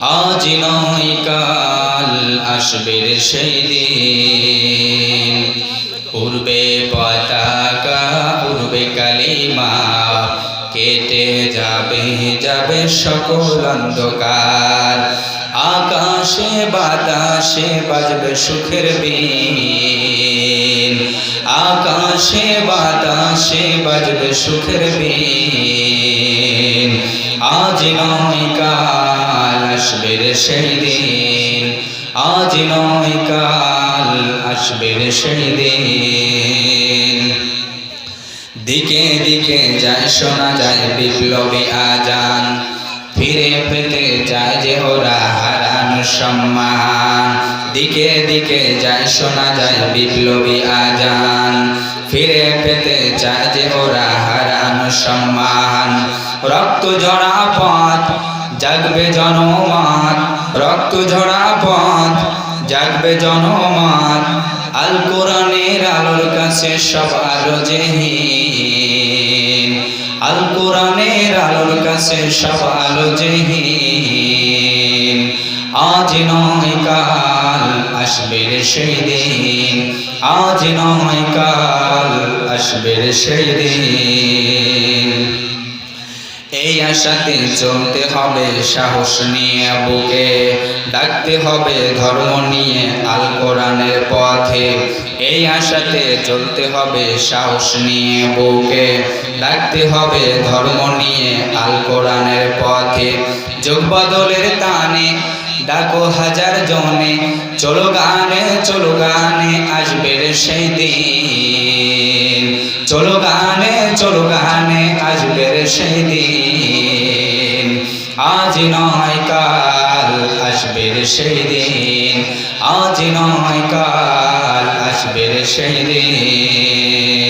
আজ নয় কাল আসবে সেই দিন। উড়বে পতাকা উড়বে কালিমা, কেটে যাবে যাবে সকল অন্ধকার। আকাশে বাতাসে বাজবে সুখের বিন আকাশে বাতাসে বাজবে সুখের বিন আজ নয় কাল আসবে রে সেই দিন আজ নয় কাল আসবে রে সেই দিন দিকে দিকে যায়, শোনা যায় বিপ্লবী আজান। ফিরে পেতে যায় যে ওরা হারানো সম্মান। দিকে দিকে যায়, শোনা যায় বিপ্লবী আজান। ফিরে পেতে চায় যে ওরা হারানো সম্মান। রক্ত ঝরা পথ জাগবে জনমত, রক্ত ঝরা পথ, জাগবে জনমত। আল কোরআনের আলোর কাছে সব আলো জেহীন। আল কোরআনের আলোর কাছে সব আলো জেহীন। আজ নয় কাল আসবে রে সেই দিন। আজ নয় কাল আসবে সেই দিন। এই আশাতে চলতে হবে, সাহস নিয়ে বুকে ডাকতে হবে, ধর্ম নিয়ে আল কোরআনের পথে। এই আশাতে চলতে হবে, সাহস নিয়ে বুকে ডাকতে হবে, ধর্ম নিয়ে আল কোরআনের পথে। যোগ বদলের তানে ডাকো হাজার জনে, চলো গানে চলো গানে চলো আসবে সেই দিন আজ নয় কাল আসবে সেই দিন আজ নয় কাল আসবে সেই দিন